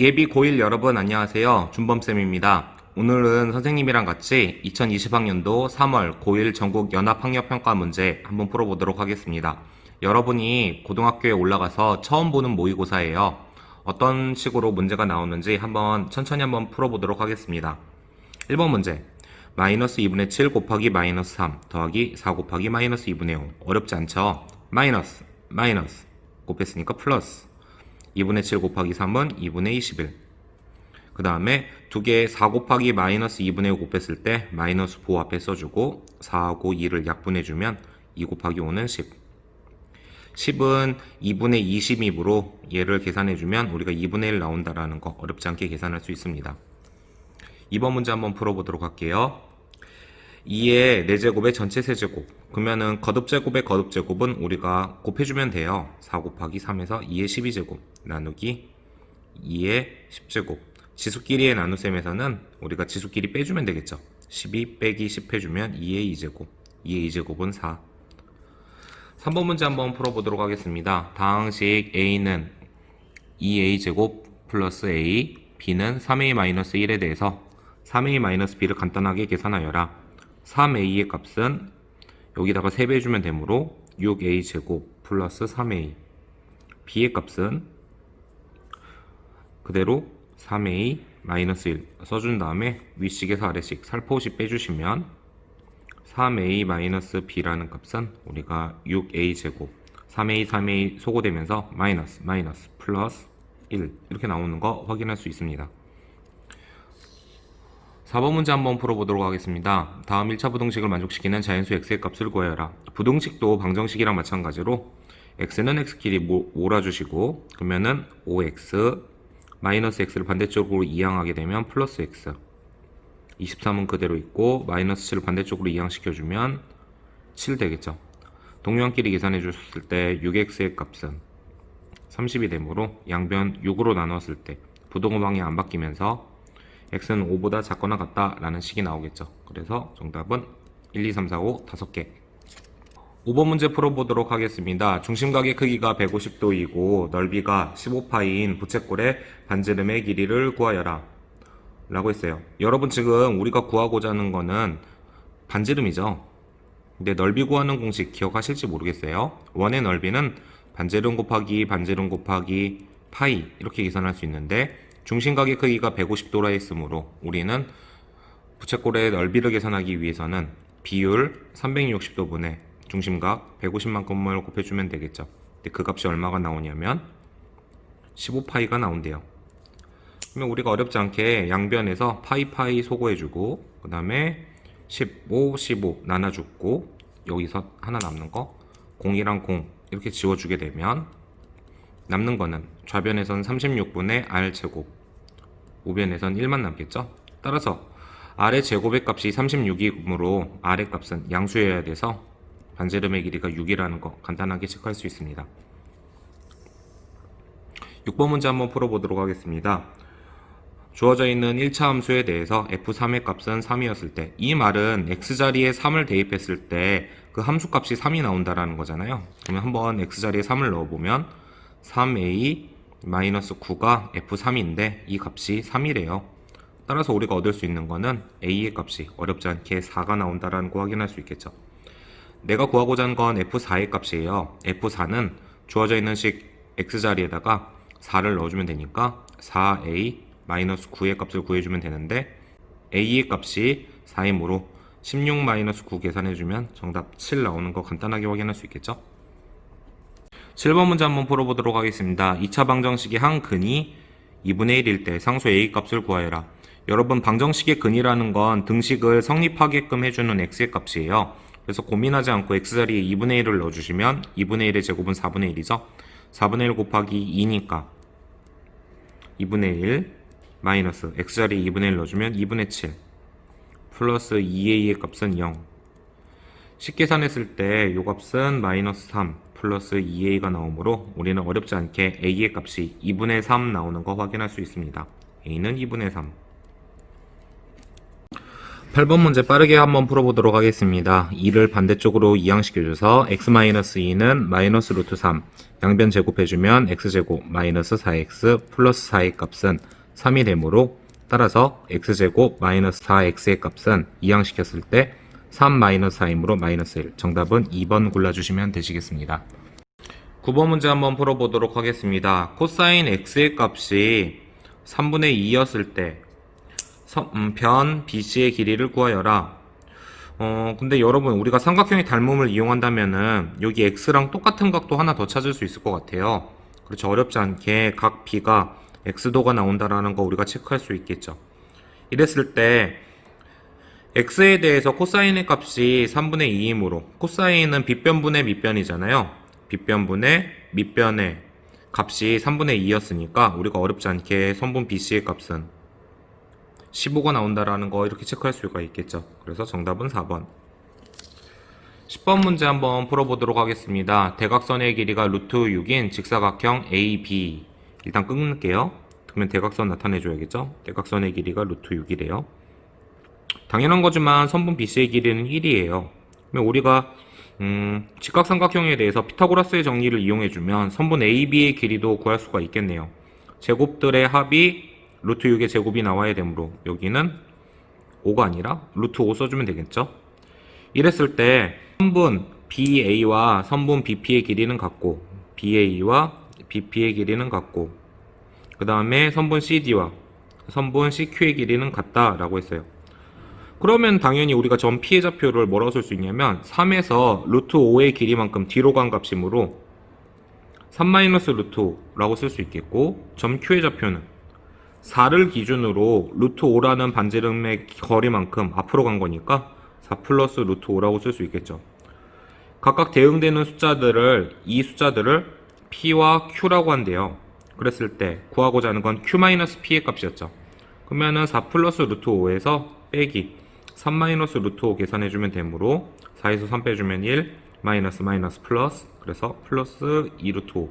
예비 고1 여러분 안녕하세요. 준범쌤입니다. 오늘은 선생님이랑 같이 2020학년도 3월 고1 전국 연합학력평가 문제 한번 풀어보도록 하겠습니다. 여러분이 고등학교에 올라가서 처음 보는 모의고사예요. 어떤 식으로 문제가 나오는지 한번 천천히 한번 풀어보도록 하겠습니다. 1번 문제. 마이너스 2분의 7 곱하기 마이너스 3 더하기 4 곱하기 마이너스 2분의 5. 어렵지 않죠? 마이너스, 마이너스. 곱했으니까 플러스. 2분의 7 곱하기 3은 2분의 21. 그 다음에 두 개 4 곱하기 마이너스 2분의 5 곱했을 때 마이너스 5 앞에 써주고 4하고 2를 약분해주면 2 곱하기 5는 10. 10은 2분의 20이므로 얘를 계산해주면 우리가 2분의 1 나온다라는 거 어렵지 않게 계산할 수 있습니다. 2번 문제 한번 풀어보도록 할게요. 2의 4제곱의 전체 세제곱. 그러면은 거듭제곱의 거듭제곱은 우리가 곱해주면 돼요. 4 곱하기 3에서 2의 12제곱 나누기 2의 10제곱. 지수끼리의 나눗셈에서는 우리가 지수끼리 빼주면 되겠죠. 12 빼기 10 해주면 2의 2제곱. 2의 2제곱은 4. 3번 문제 한번 풀어보도록 하겠습니다. 다항식 A는 2A제곱 플러스 A, B는 3A-1에 대해서 3A-B를 간단하게 계산하여라. 3A의 값은 여기다가 3배 주면 되므로 6A제곱 플러스 3A. B의 값은 그대로 3A-1 써준 다음에 위식에서 아래식 살포시 빼주시면 3a-b라는 값은 우리가 6a제곱 3a 3a 소거되면서 마이너스 마이너스 플러스 1 이렇게 나오는 거 확인할 수 있습니다 4번 문제 한번 풀어보도록 하겠습니다. 다음 1차 부등식을 만족시키는 자연수 x의 값을 구하여라. 부등식도 방정식이랑 마찬가지로 x는 x끼리 모- 몰아주시고 그러면은 5x 마이너스 x를 반대쪽으로 이항하게 되면 플러스 x. 23은 그대로 있고 마이너스 7을 반대쪽으로 이항시켜주면 7 되겠죠. 동료한끼리 계산해 줬을 때 6x의 값은 30이 되므로 양변 6으로 나눴을 때 부동호 방이 안 바뀌면서 x는 5보다 작거나 같다라는 식이 나오겠죠. 그래서 정답은 1, 2, 3, 4, 5 5개. 5번 문제 풀어보도록 하겠습니다. 중심각의 크기가 150도이고 넓이가 15파인 부채꼴의 반지름의 길이를 구하여라. 라고 했어요. 여러분 지금 우리가 구하고자 하는 거는 반지름이죠. 근데 넓이 구하는 공식 기억하실지 모르겠어요. 원의 넓이는 반지름 곱하기 반지름 곱하기 파이 이렇게 계산할 수 있는데 중심각의 크기가 150도라 했으므로 우리는 부채꼴의 넓이를 계산하기 위해서는 비율 360도분의 중심각 150만큼을 곱해주면 되겠죠. 근데 그 값이 얼마가 나오냐면 15파이가 나온대요. 그러면 우리가 어렵지 않게 양변에서 파이 파이 소거해주고 그 다음에 15, 15 나눠주고 여기서 하나 남는 거 0이랑 0 이렇게 지워주게 되면 남는 거는 좌변에선 36분의 r제곱 우변에선 1만 남겠죠? 따라서 r의 제곱의 값이 36이므로 r의 값은 양수여야 돼서 반지름의 길이가 6이라는 거 간단하게 체크할 수 있습니다. 6번 문제 한번 풀어보도록 하겠습니다. 주어져 있는 1차 함수에 대해서 f3의 값은 3이었을 때 이 말은 x자리에 3을 대입했을 때 그 함수 값이 3이 나온다라는 거잖아요. 그러면 한번 x자리에 3을 넣어보면 3a-9가 f3인데 이 값이 3이래요. 따라서 우리가 얻을 수 있는 거는 a의 값이 어렵지 않게 4가 나온다라는 거 확인할 수 있겠죠. 내가 구하고자 하는 건 f4의 값이에요. f4는 주어져 있는 식 x자리에다가 4를 넣어주면 되니까 4a 마이너스 9의 값을 구해주면 되는데 a의 값이 4이므로 16 마이너스 9 계산해주면 정답 7 나오는 거 간단하게 확인할 수 있겠죠? 7번 문제 한번 풀어보도록 하겠습니다. 2차 방정식의 한 근이 2분의 1일 때 상수 a 값을 구하여라. 여러분 방정식의 근이라는 건 등식을 성립하게끔 해주는 x의 값이에요. 그래서 고민하지 않고 x자리에 2분의 1을 넣어주시면 2분의 1의 제곱은 4분의 1이죠. 4분의 1 곱하기 2니까 2분의 1 마이너스 x자리에 2분의 1 넣어주면 2분의 7 플러스 2a의 값은 0 식 계산했을 때 요 값은 마이너스 3 플러스 2a가 나오므로 우리는 어렵지 않게 a의 값이 2분의 3 나오는 거 확인할 수 있습니다. a는 2분의 3 8번 문제 빠르게 한번 풀어보도록 하겠습니다. 2를 반대쪽으로 이항시켜줘서 x-2는 마이너스 루트 3 양변 제곱해주면 x제곱 마이너스 4x 플러스 4의 값은 3이 되므로 따라서 x제곱 마이너스 4x의 값은 이항시켰을 때 3 마이너스 4이므로 마이너스 1 정답은 2번 골라주시면 되시겠습니다. 9번 문제 한번 풀어보도록 하겠습니다. 코사인 x의 값이 3분의 2였을 때 선- 음, 변 BC의 길이를 구하여라. 어, 근데 여러분, 우리가 삼각형의 닮음을 이용한다면은 여기 X랑 똑같은 각도 하나 더 찾을 수 있을 것 같아요. 그렇죠. 어렵지 않게 각 B가 X도가 나온다라는 거 우리가 체크할 수 있겠죠. 이랬을 때 X에 대해서 코사인의 값이 3분의 2이므로 코사인은 빗변분의 밑변이잖아요. 빗변분의 밑변의 값이 3분의 2였으니까 우리가 어렵지 않게 선분 BC의 값은 15가 나온다라는 거 이렇게 체크할 수가 있겠죠. 그래서 정답은 4번. 10번 문제 한번 풀어보도록 하겠습니다. 대각선의 길이가 루트 6인 직사각형 AB. 일단 끊을게요. 그러면 대각선 나타내줘야겠죠? 대각선의 길이가 루트 6이래요. 당연한 거지만 선분 BC의 길이는 1이에요. 그러면 우리가 음, 직각삼각형에 대해서 피타고라스의 정리를 이용해주면 선분 AB의 길이도 구할 수가 있겠네요. 제곱들의 합이 루트 6의 제곱이 나와야 되므로 여기는 5가 아니라 루트 5 써주면 되겠죠. 이랬을 때 선분 BA와 선분 BP의 길이는 같고 BA와 BP의 길이는 같고 그 다음에 선분 CD와 선분 CQ의 길이는 같다라고 했어요. 그러면 당연히 우리가 점 P의 좌표를 뭐라고 쓸 수 있냐면 3에서 루트 5의 길이만큼 뒤로 간 값이므로 3 마이너스 루트 5라고 쓸 수 있겠고 점 Q의 좌표는 4를 기준으로 루트 5라는 반지름의 거리만큼 앞으로 간 거니까 4 플러스 루트 5라고 쓸 수 있겠죠. 각각 대응되는 숫자들을 이 숫자들을 P와 Q라고 한대요. 그랬을 때 구하고자 하는 건 Q 마이너스 P의 값이었죠. 그러면은 4 플러스 루트 5에서 빼기 3 마이너스 루트 5 계산해주면 되므로 4에서 3 빼주면 1 마이너스 마이너스 플러스 그래서 플러스 2 루트 5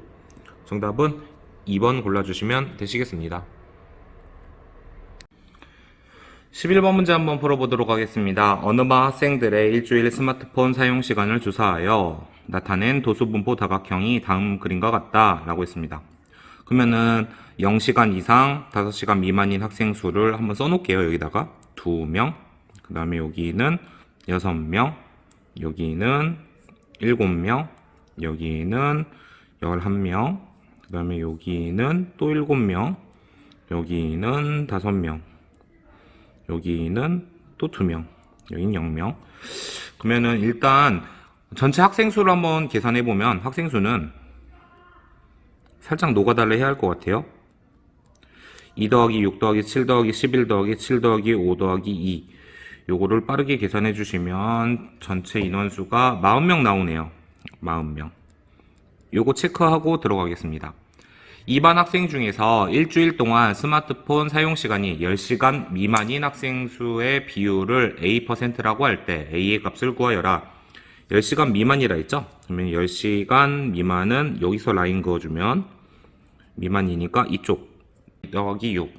정답은 2번 골라주시면 되시겠습니다. 11번 문제 한번 풀어보도록 하겠습니다. 어느 반 학생들의 일주일 스마트폰 사용 시간을 조사하여 나타낸 도수분포 다각형이 다음 그림과 같다 라고 했습니다. 그러면은 0시간 이상 5시간 미만인 학생 수를 한번 써놓을게요. 여기다가 2명, 그 다음에 여기는 6명, 여기는 7명, 여기는 11명, 그 다음에 여기는 또 7명, 여기는 5명, 여기는 또 2명, 여기는 0명. 그러면은 일단 전체 학생 수를 한번 계산해 보면 학생 수는 살짝 노가다를 해야 할 것 같아요. 2 더하기 6 더하기 7 더하기 11 더하기 7 더하기 5 더하기 2 요거를 빠르게 계산해 주시면 전체 인원수가 40명 나오네요. 40명. 요거 체크하고 들어가겠습니다. 2반 학생 중에서 일주일 동안 스마트폰 사용 시간이 10시간 미만인 학생 수의 비율을 A%라고 할 때 A의 값을 구하여라. 10시간 미만이라 했죠? 그러면 10시간 미만은 여기서 라인 그어주면 미만이니까 이쪽 더하기 6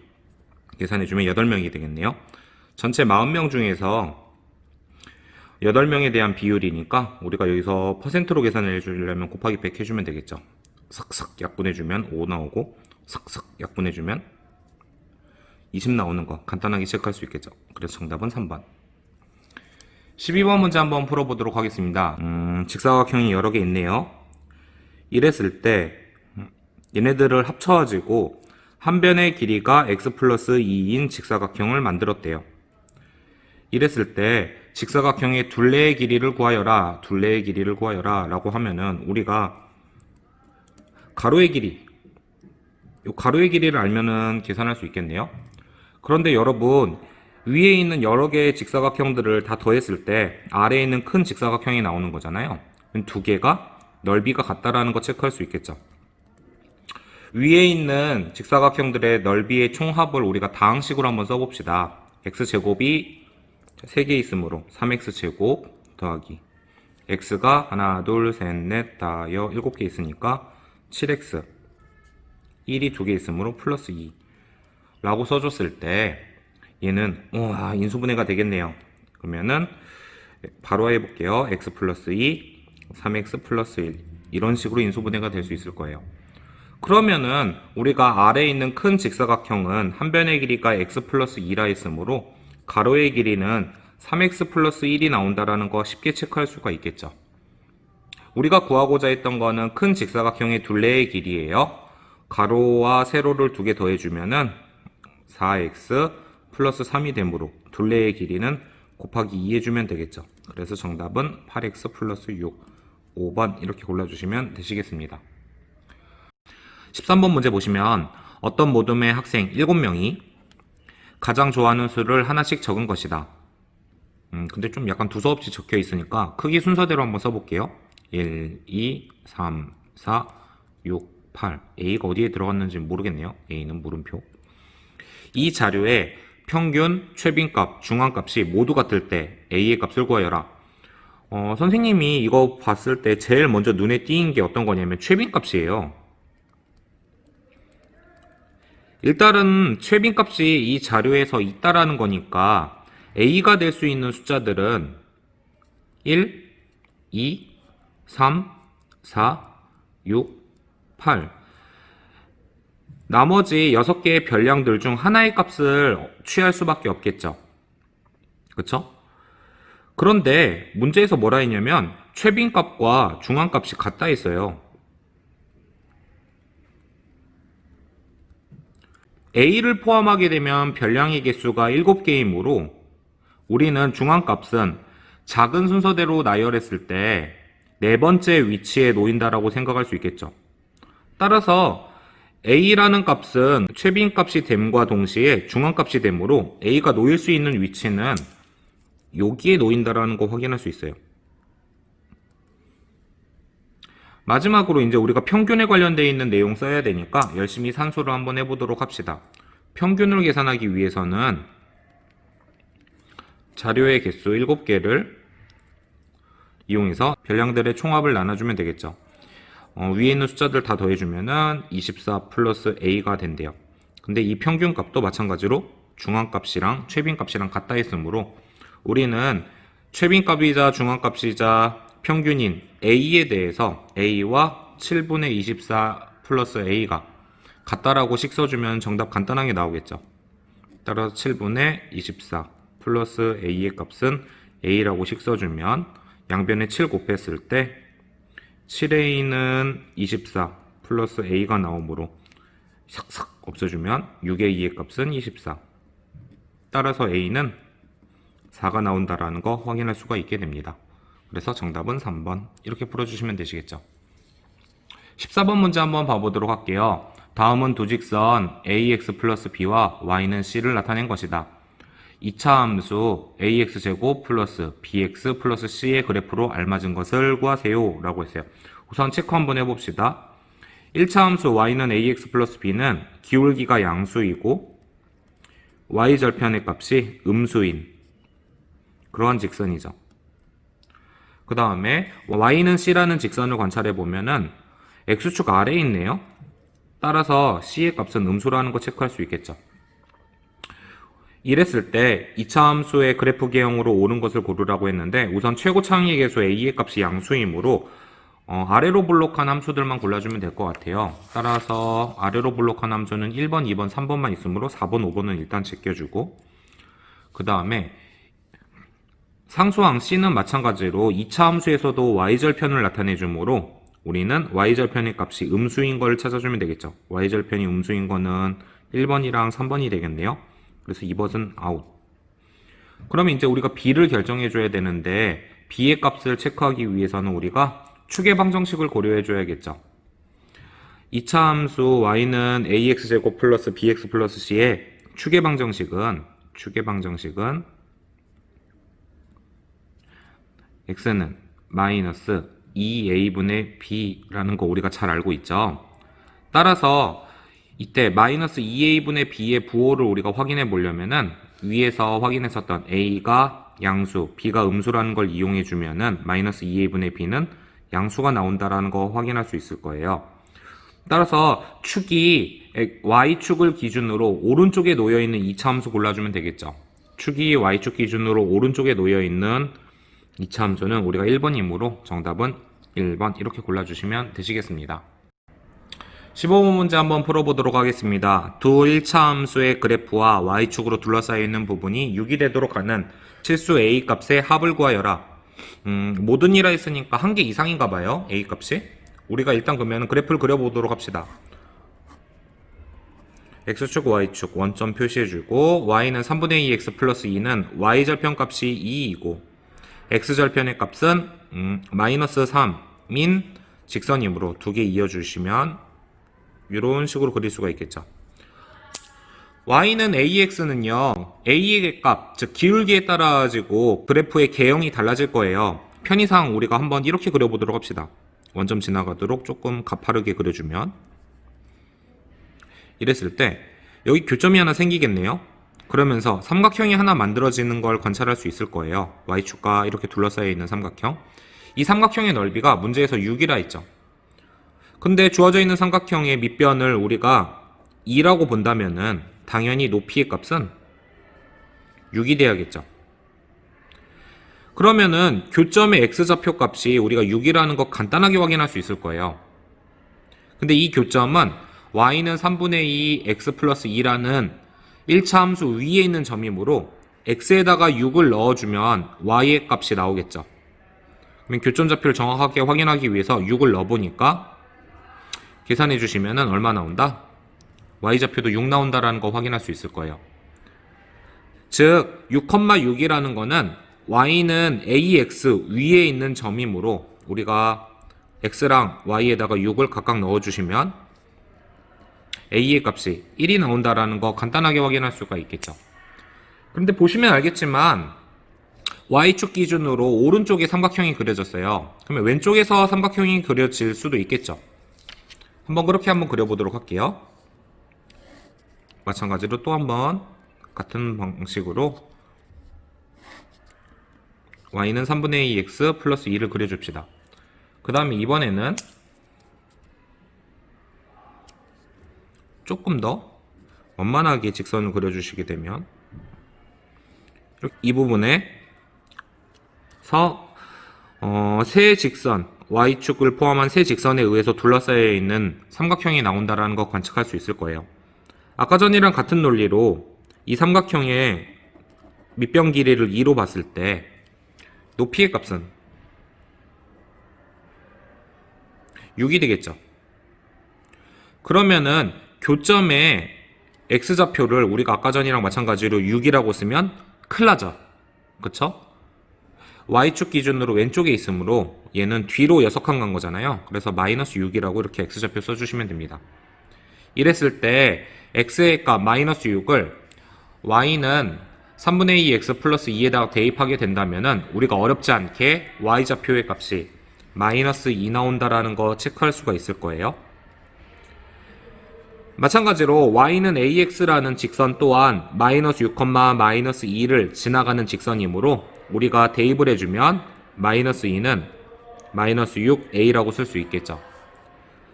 계산해주면 8명이 되겠네요. 전체 40명 중에서 8명에 대한 비율이니까 우리가 여기서 퍼센트로 계산을 해주려면 곱하기 100 해주면 되겠죠. 삭삭 약분해주면 5 나오고 삭삭 약분해주면 20 나오는 거 간단하게 체크할 수 있겠죠. 그래서 정답은 3번. 12번 문제 한번 풀어보도록 하겠습니다. 음, 직사각형이 여러 개 있네요. 이랬을 때 음, 얘네들을 합쳐가지고 한 변의 길이가 x 플러스 2인 직사각형을 만들었대요. 이랬을 때 직사각형의 둘레의 길이를 구하여라, 둘레의 길이를 구하여라 라고 하면은 우리가 가로의 길이, 요 가로의 길이를 알면은 계산할 수 있겠네요. 그런데 여러분, 위에 있는 여러 개의 직사각형들을 다 더했을 때 아래에 있는 큰 직사각형이 나오는 거잖아요. 두 개가 넓이가 같다라는 거 체크할 수 있겠죠. 위에 있는 직사각형들의 넓이의 총합을 우리가 다항식으로 한번 써봅시다. x제곱이 3개 있으므로 3x제곱 더하기 x가 하나, 둘, 셋, 넷, 다, 여, 7개 있으니까 7x 1이 2개 있으므로 플러스 2 라고 써줬을 때 얘는 우와 인수분해가 되겠네요 그러면은 바로 해볼게요. x 플러스 2, 3x 플러스 1 이런 식으로 인수분해가 될 수 있을 거예요. 그러면은 우리가 아래에 있는 큰 직사각형은 한 변의 길이가 x 플러스 2라 했으므로 가로의 길이는 3x 플러스 1이 나온다라는 거 쉽게 체크할 수가 있겠죠. 우리가 구하고자 했던 거는 큰 직사각형의 둘레의 길이에요. 가로와 세로를 두 개 더해주면은 4x 플러스 3이 되므로 둘레의 길이는 곱하기 2 해주면 되겠죠. 그래서 정답은 8x 플러스 6, 5번 이렇게 골라주시면 되시겠습니다. 13번 문제 보시면 어떤 모둠의 학생 7명이 가장 좋아하는 수를 하나씩 적은 것이다. 음, 근데 좀 약간 두서없이 적혀 있으니까 크기 순서대로 한번 써볼게요. 1, 2, 3, 4, 6, 8. A가 어디에 들어갔는지 모르겠네요. A는 물음표. 이 자료에 평균, 최빈값, 중앙값이 모두 같을 때 A의 값을 구하여라. 어, 선생님이 이거 봤을 때 제일 먼저 눈에 띄는 게 어떤 거냐면 최빈값이에요. 일단은 최빈 값이 이 자료에서 있다라는 거니까 A가 될 수 있는 숫자들은 1, 2, 3, 4, 6, 8. 나머지 6개의 별량들 중 하나의 값을 취할 수밖에 없겠죠. 그쵸? 그런데 문제에서 뭐라 했냐면 최빈 값과 중앙 값이 같다 했어요. A를 포함하게 되면 별량의 개수가 7개이므로 우리는 중앙값은 작은 순서대로 나열했을 때 네 번째 위치에 놓인다라고 생각할 수 있겠죠. 따라서 A라는 값은 최빈 값이 됨과 동시에 중앙값이 되므로 A가 놓일 수 있는 위치는 여기에 놓인다라는 거 확인할 수 있어요. 마지막으로 이제 우리가 평균에 관련되어 있는 내용 써야 되니까 열심히 산수를 한번 해보도록 합시다. 평균을 계산하기 위해서는 자료의 개수 7개를 이용해서 별량들의 총합을 나눠주면 되겠죠. 어, 위에 있는 숫자들 다 더해주면은 24 플러스 A가 된대요. 근데 이 평균 값도 마찬가지로 중앙값이랑 최빈값이랑 같다 했으므로 우리는 최빈값이자 중앙값이자 평균인 A에 대해서 A와 7분의 24 플러스 A가 같다라고 식 써주면 정답 간단하게 나오겠죠. 따라서 7분의 24 플러스 A의 값은 A라고 식 써주면 양변에 7 곱했을 때 7A는 24 플러스 A가 나오므로 싹싹 없애주면 6의 2의 값은 24 따라서 A는 4가 나온다라는 거 확인할 수가 있게 됩니다. 그래서 정답은 3번 이렇게 풀어주시면 되시겠죠. 14번 문제 한번 봐보도록 할게요. 다음은 두 직선 ax 플러스 b와 y는 c를 나타낸 것이다. 2차 함수 ax제곱 플러스 bx 플러스 c의 그래프로 알맞은 것을 구하세요 라고 했어요. 우선 체크 한번 해봅시다. 1차 함수 y는 ax 플러스 b는 기울기가 양수이고 y절편의 값이 음수인 그러한 직선이죠. 그 다음에 y는 c라는 직선을 관찰해 보면은 x축 아래에 있네요. 따라서 c의 값은 음수라는 거 체크할 수 있겠죠. 이랬을 때 2차 함수의 그래프 개형으로 오는 것을 고르라고 했는데 우선 최고 창의 계수 a의 값이 양수이므로 어, 아래로 블록한 함수들만 골라주면 될 것 같아요. 따라서 아래로 블록한 함수는 1번, 2번, 3번만 있으므로 4번, 5번은 일단 제껴주고 그 다음에 상수항 C는 마찬가지로 2차 함수에서도 y절편을 나타내주므로 우리는 y절편의 값이 음수인 걸 찾아주면 되겠죠. y절편이 음수인 거는 1번이랑 3번이 되겠네요. 그래서 2번은 아웃. 그러면 이제 우리가 b를 결정해 줘야 되는데 b의 값을 체크하기 위해서는 우리가 축의 방정식을 고려해 줘야겠죠. 2차 함수 y는 ax제곱 플러스 bx 플러스 c의 축의 방정식은 축의 방정식은 x는 마이너스 2a분의 b라는 거 우리가 잘 알고 있죠. 따라서 이때 마이너스 2a분의 b의 부호를 우리가 확인해 보려면은 위에서 확인했었던 a가 양수, b가 음수라는 걸 이용해 주면은 마이너스 2a분의 b는 양수가 나온다라는 거 확인할 수 있을 거예요. 따라서 축이 y축을 기준으로 오른쪽에 놓여 있는 2차 함수 골라주면 되겠죠. 축이 y축 기준으로 오른쪽에 놓여 있는 2차 함수는 우리가 1번이므로 정답은 1번 이렇게 골라주시면 되시겠습니다. 15번 문제 한번 풀어보도록 하겠습니다. 두 1차 함수의 그래프와 y축으로 둘러싸여 있는 부분이 6이 되도록 하는 실수 a 값의 합을 구하여라. 음, 모든 이라 했으니까 한 개 이상인가 봐요. a 값이. 우리가 일단 그러면 그래프를 그려보도록 합시다. x축, y축 원점 표시해주고 y는 3분의 2x 플러스 2는 y절편 값이 2이고 x절편의 값은 음, 마이너스 3인 직선이므로 두 개 이어주시면 이런 식으로 그릴 수가 있겠죠. y는 ax는요 a의 값, 즉 기울기에 따라 가지고 그래프의 개형이 달라질 거예요. 편의상 우리가 한번 이렇게 그려보도록 합시다. 원점 지나가도록 조금 가파르게 그려주면 이랬을 때 여기 교점이 하나 생기겠네요. 그러면서 삼각형이 하나 만들어지는 걸 관찰할 수 있을 거예요. y축과 이렇게 둘러싸여 있는 삼각형. 이 삼각형의 넓이가 문제에서 6이라 했죠. 근데 주어져 있는 삼각형의 밑변을 우리가 2라고 본다면은 당연히 높이의 값은 6이 돼야겠죠. 그러면은 교점의 x좌표 값이 우리가 6이라는 거 간단하게 확인할 수 있을 거예요. 근데 이 교점은 y는 3분의 2 x 플러스 2라는 1차 함수 위에 있는 점이므로 x에다가 6을 넣어주면 y의 값이 나오겠죠. 그러면 교점 좌표를 정확하게 확인하기 위해서 6을 넣어보니까 계산해 주시면은 얼마 나온다? y좌표도 6 나온다라는 거 확인할 수 있을 거예요. 즉 6,6이라는 거는 y는 ax 위에 있는 점이므로 우리가 x랑 y에다가 6을 각각 넣어주시면 a의 값이 1이 나온다라는 거 간단하게 확인할 수가 있겠죠. 그런데 보시면 알겠지만 y축 기준으로 오른쪽에 삼각형이 그려졌어요. 그러면 왼쪽에서 삼각형이 그려질 수도 있겠죠. 한번 그렇게 한번 그려보도록 할게요. 마찬가지로 또 한번 같은 방식으로 y는 3분의 2x 플러스 2를 그려줍시다. 그 다음에 이번에는 조금 더 원만하게 직선을 그려주시게 되면 이 부분에 서 어, 세 직선 y축을 포함한 세 직선에 의해서 둘러싸여 있는 삼각형이 나온다라는 거 관측할 수 있을 거예요. 아까 전이랑 같은 논리로 이 삼각형의 밑변 길이를 2로 봤을 때 높이의 값은 6이 되겠죠. 그러면은 교점의 x좌표를 우리가 아까 전이랑 마찬가지로 6이라고 쓰면 나죠. 그쵸? y축 기준으로 왼쪽에 있으므로 얘는 뒤로 여석한 간 거잖아요. 그래서 마이너스 6이라고 이렇게 x좌표 써주시면 됩니다. 이랬을 때 x의 값 마이너스 6을 y는 3분의 2 x 플러스 2에다가 대입하게 된다면은 우리가 어렵지 않게 y좌표의 값이 마이너스 2 나온다라는 거 체크할 수가 있을 거예요. 마찬가지로 y는 ax라는 직선 또한 마이너스 6, 마이너스 2를 지나가는 직선이므로 우리가 대입을 해주면 마이너스 2는 마이너스 6a라고 쓸 수 있겠죠.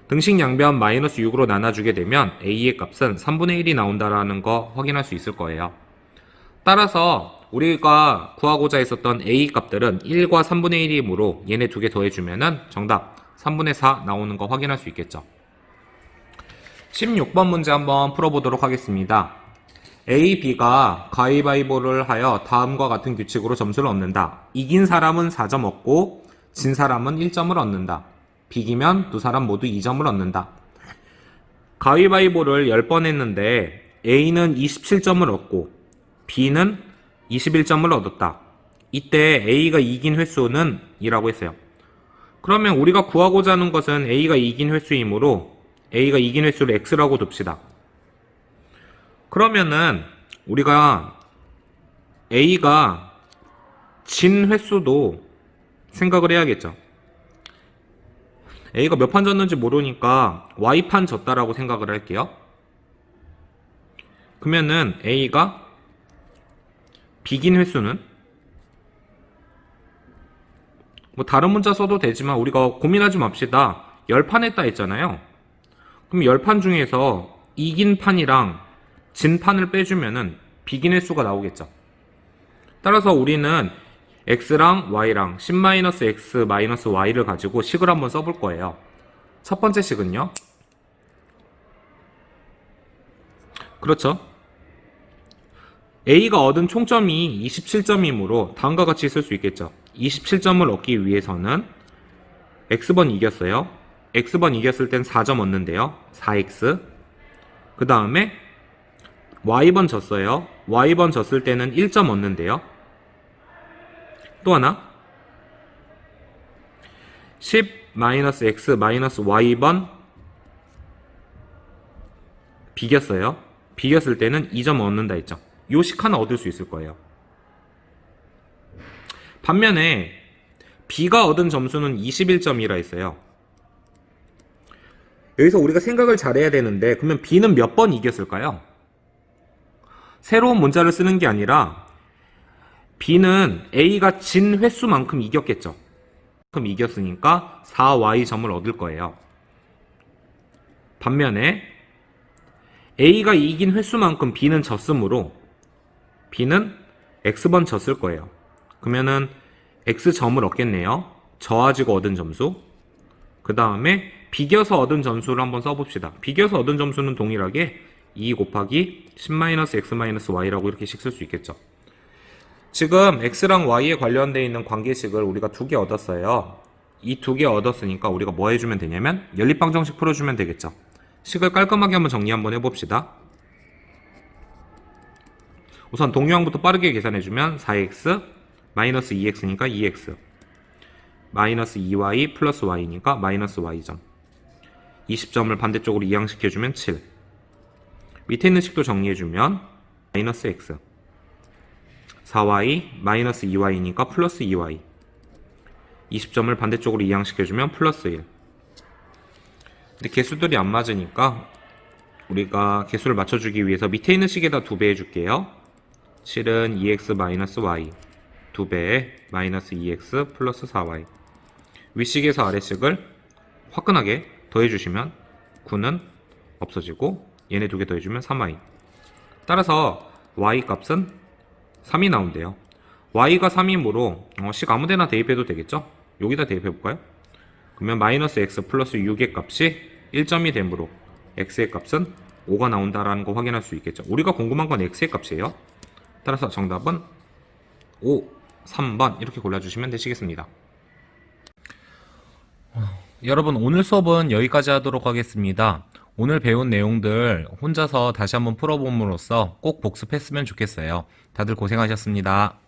등식 양변 마이너스 6으로 나눠주게 되면 a의 값은 3분의 1이 나온다라는 거 확인할 수 있을 거예요. 따라서 우리가 구하고자 했었던 a 값들은 1과 3분의 1이므로 얘네 두 개 더해주면은 정답 3분의 4 나오는 거 확인할 수 있겠죠. 16번 문제 한번 풀어보도록 하겠습니다. A, B가 가위바위보를 하여 다음과 같은 규칙으로 점수를 얻는다. 이긴 사람은 4점 얻고 진 사람은 1점을 얻는다. 비기면 두 사람 모두 2점을 얻는다. 가위바위보를 10번 했는데 A는 27점을 얻고 B는 21점을 얻었다. 이때 A가 이긴 횟수는 이라고 했어요. 그러면 우리가 구하고자 하는 것은 A가 이긴 횟수이므로 A가 이긴 횟수를 X라고 둡시다. 그러면은 우리가 A가 진 횟수도 생각을 해야겠죠. A가 몇 판 졌는지 모르니까 Y판 졌다라고 생각을 할게요. 그러면은 A가 비긴 횟수는 뭐 다른 문자 써도 되지만 우리가 고민하지 맙시다. 10판 했다 했잖아요. 그럼 10판 중에서 이긴 판이랑 진 판을 빼주면은 비긴 횟수가 나오겠죠. 따라서 우리는 x랑 y랑 10-x y를 가지고 식을 한번 써볼 거예요. 첫 번째 식은요. 그렇죠. A가 얻은 총점이 27점이므로 다음과 같이 쓸 수 있겠죠. 27점을 얻기 위해서는 X번 이겼어요. X번 이겼을 땐 4점 얻는데요. 4X. 그 다음에 Y번 졌어요. Y번 졌을 때는 1점 얻는데요. 또 하나. 10-X-Y번 비겼어요. 비겼을 때는 2점 얻는다 했죠. 요식 하나 얻을 수 있을 거예요. 반면에 B가 얻은 점수는 21점이라 했어요. 여기서 우리가 생각을 잘해야 되는데 그러면 B는 몇 번 이겼을까요? 새로운 문자를 쓰는 게 아니라 B는 A가 진 횟수만큼 이겼겠죠. 그럼 이겼으니까 4Y 점을 얻을 거예요. 반면에 A가 이긴 횟수만큼 B는 졌으므로 B는 X번 졌을 거예요. 그러면은 X점을 얻겠네요. 져가지고 얻은 점수. 그 다음에 비겨서 얻은 점수를 한번 써봅시다. 비겨서 얻은 점수는 동일하게 2 곱하기 10-x-y라고 이렇게씩 쓸 수 있겠죠. 지금 x랑 y에 관련되어 있는 관계식을 우리가 두 개 얻었어요. 이 두 개 얻었으니까 우리가 뭐 해주면 되냐면 연립방정식 풀어주면 되겠죠. 식을 깔끔하게 한번 정리 한번 해봅시다. 우선 동요항부터 빠르게 계산해주면 4x 마이너스 2x니까 2x 마이너스 2y 플러스 y니까 마이너스 y점 20점을 반대쪽으로 이항시켜주면 7 밑에 있는 식도 정리해주면 마이너스 x. 4y 마이너스 2y니까 플러스 2y 20점을 반대쪽으로 이항시켜주면 플러스 1 근데 개수들이 안 맞으니까 우리가 개수를 맞춰주기 위해서 밑에 있는 식에다 두배 해줄게요. 7은 2x 마이너스 y 2배에 마이너스 2x 플러스 4y 윗식에서 아래식을 화끈하게 더해주시면 9는 없어지고 얘네 두 개 더해주면 3y 따라서 y 값은 3이 나온대요 y가 3이므로 어, 식 아무데나 대입해도 되겠죠? 여기다 대입해볼까요? 그러면 마이너스 x 플러스 6의 값이 1점이 되므로 x의 값은 5가 나온다라는 거 확인할 수 있겠죠 우리가 궁금한 건 x의 값이에요 따라서 정답은 5, 3번 이렇게 골라주시면 되시겠습니다. 여러분 오늘 수업은 여기까지 하도록 하겠습니다. 오늘 배운 내용들 혼자서 다시 한번 풀어봄으로써 꼭 복습했으면 좋겠어요. 다들 고생하셨습니다.